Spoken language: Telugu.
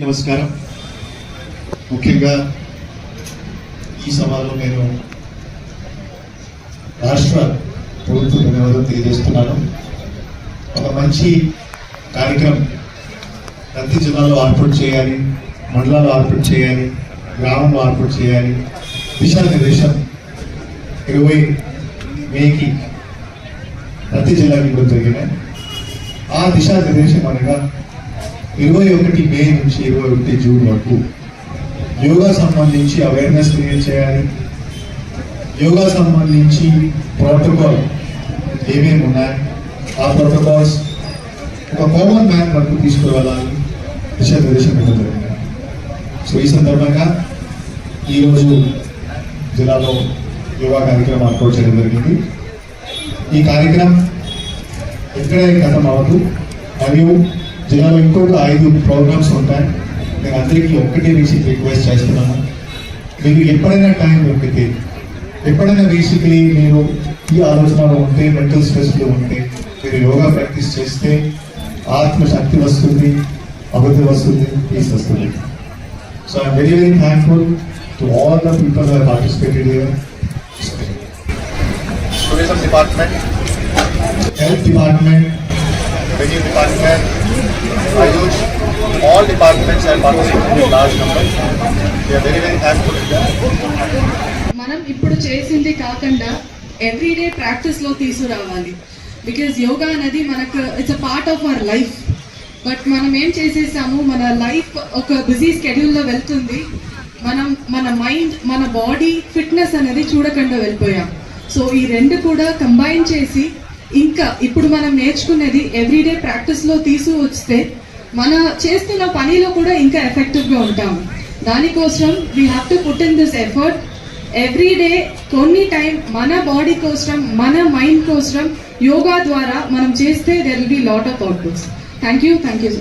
నమస్కారం. ముఖ్యంగా ఈ సభలో నేను రాష్ట్ర ప్రభుత్వ ధన్యవాదాలు తెలియజేస్తున్నాను. ఒక మంచి కార్యక్రమం ప్రతి జిల్లాలో ఏర్పాటు చేయాలి మండలాల్లో ఏర్పాటు చేయాలి గ్రామంలో ఏర్పాటు చేయాలి. దిశానిర్దేశం ఇరవై మేకి ప్రతి జిల్లాకి కూడా జరిగినాయి. ఆ దిశానిర్దేశం అనగా ఇరవై ఒకటి మే నుంచి ఇరవై ఒకటి జూన్ వరకు యోగా సంబంధించి అవేర్నెస్ క్రియేట్ చేయాలి. యోగా సంబంధించి ప్రోటోకాల్ ఏమేమి ఉన్నాయి? ఆ ప్రోటోకాల్స్ ఒక కామన్ మ్యాన్ వరకు తీసుకురావాలని దిశానిర్దేశం పెట్టడం జరిగింది. సో ఈ సందర్భంగా ఈరోజు జిల్లాలో యోగా కార్యక్రమం ఏర్పాటు చేయడం జరిగింది. ఈ కార్యక్రమం ఎక్కడే కథం అవ్వదు మరియు జిల్లాలో ఇంకొక ఐదు ప్రోగ్రామ్స్ ఉంటాయి నేను అందరికీ ఒక్కటే బేసిక్ రిక్వెస్ట్ చేస్తున్నాను మీకు ఎప్పుడైనా టైం దొరికితే ఎప్పుడైనా బేసిక్లీ మీరు ఈ ఆలోచనలో ఉంటే మెంటల్ స్ట్రెస్లో ఉంటే మీరు యోగా ప్రాక్టీస్ చేస్తే ఆత్మశక్తి వస్తుంది అభివృద్ధి వస్తుంది పీస్ వస్తుంది so I'm very very thankful to all the people her participated here tourism department, health department departments have participated in large. We are very very thankful to మనం ఇప్పుడు చేసింది కాకుండా ఎవ్రీడే ప్రాక్టీస్లో తీసుకురావాలి. బికాజ్ యోగా అనేది మనకు it's a part of our life but మనం ఏం చేసేసాము? మన లైఫ్ ఒక బిజీ స్కెడ్యూల్లో వెళ్తుంది. మనం మన మైండ్ మన బాడీ ఫిట్నెస్ అనేది చూడకుండా వెళ్ళిపోయాం. సో ఈ రెండు కూడా కంబైన్ చేసి ఇంకా ఇప్పుడు మనం నేర్చుకునేది ఎవ్రీడే ప్రాక్టీస్లో తీసుకు వస్తే మన చేస్తున్న పనిలో కూడా ఇంకా ఎఫెక్టివ్గా ఉంటాము దానికోసం we have to put in this effort every day కొన్ని టైం మన బాడీ కోసం మన మైండ్ కోసం యోగా ద్వారా మనం చేస్తే there will be lot of outputs thank you thank you